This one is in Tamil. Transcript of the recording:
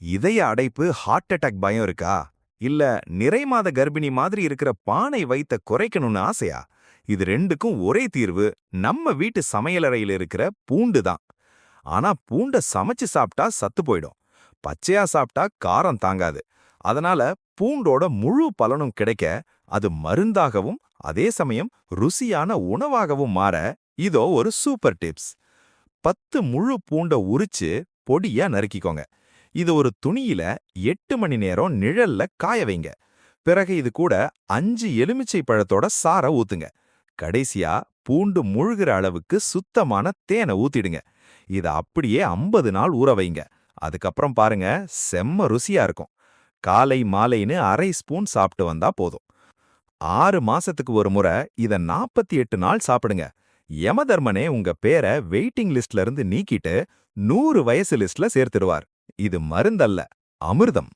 இதய அடைப்பு ஹார்ட் அட்டாக் பயம் இருக்கா? இல்ல நிறை மாத கர்ப்பிணி மாதிரி இருக்கிற பானை வைத்த குறைக்கணும்னு ஆசையா? இது ரெண்டுக்கும் ஒரே தீர்வு நம்ம வீட்டு சமையலறையில இருக்கிற பூண்டு தான். ஆனா பூண்ட சமைச்சு சாப்பிட்டா சத்து போயிடும். பச்சையா சாப்பிட்டா காரம் தாங்காது. அதனால பூண்டோட முழு பலனும் கிடைக்க அது மருந்தாகவும் அதே சமயம் ருசியான உணவாகவும் மாற இதோ ஒரு சூப்பர் டிப்ஸ் பத்து முழு பூண்ட உரிச்சு பொடியா நறுக்கிக்கோங்க. இது ஒரு துணியில எட்டு மணி நேரம் நிழல்ல காய வைங்க. பிறகு இது கூட அஞ்சு எலுமிச்சை பழத்தோட சார ஊத்துங்க. கடைசியா பூண்டு முழுகிற அளவுக்கு சுத்தமான தேனை ஊத்திடுங்க. இத அப்படியே ஐம்பது நாள் ஊற வைங்க. அதுக்கப்புறம் பாருங்க செம்ம ருசியா இருக்கும். காலை மாலைன்னு அரை ஸ்பூன் சாப்பிட்டு வந்தா போதும். ஆறு மாசத்துக்கு ஒரு முறை இத நாற்பத்தி எட்டு நாள் சாப்பிடுங்க. யமதர்மனே உங்க பேரை வெயிட்டிங் லிஸ்ட்ல இருந்து நீக்கிட்டு நூறு வயசு லிஸ்ட்ல சேர்த்துடுவார். இது மருந்தல்ல அமிர்தம்.